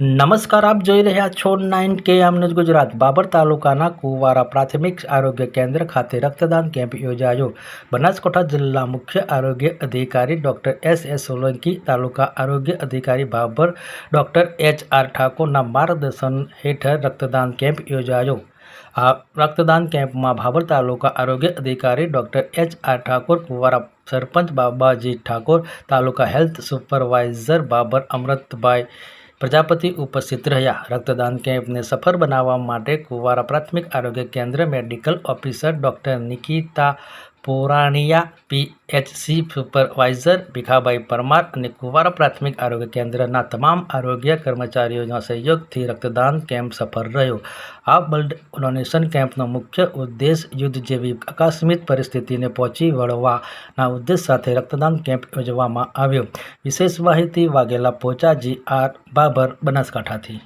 નમસ્કાર આપ જોઈ રહ્યા છો નાઇન કે આમ ન્યૂઝ ગુજરાત બાબર તાલુકાના કુવારા પ્રાથમિક આરોગ્ય કેન્દ્ર ખાતે રક્તદાન કેમ્પ યોજાયો બનાસકાંઠા જિલ્લા મુખ્ય આરોગ્ય અધિકારી doctor S S Solanki taluka આરોગ્ય અધિકારી બાબર ડૉક્ટર એચ આર ઠાકોરના માર્ગદર્શન હેઠળ રક્તદાન કેમ્પ યોજાયો આ રક્તદાન કેમ્પમાં ભાભર તાલુકા આરોગ્ય અધિકારી doctor H R Thakor Kuvara sarpanch Babaji Thakor taluka health supervisor Bhabhar Amrutbhai Prajapati ઉપસ્થિત રહ્યા. રક્તદાન કેમ્પને સફળ બનાવવા માટે કુવારા પ્રાથમિક આરોગ્ય કેન્દ્ર medical officer doctor Nikita Porania PHC supervisor Bhikhabhai Parmar અને કુવારા પ્રાથમિક આરોગ્ય કેન્દ્રના તમામ આરોગ્ય કર્મચારીઓના સહયોગથી રક્તદાન કેમ્પ સફળ રહ્યો આ બ્લડ ડોનેશન કેમ્પનો મુખ્ય ઉદ્દેશ યુદ્ધ જેવી આકસ્મિક પરિસ્થિતિને પહોંચી વળવાના ઉદ્દેશ સાથે રક્તદાન કેમ્પ યોજવામાં આવ્યો વિશેષ માહિતી વાઘેલા પોચાજી આર બાબર બનાસકાંઠાથી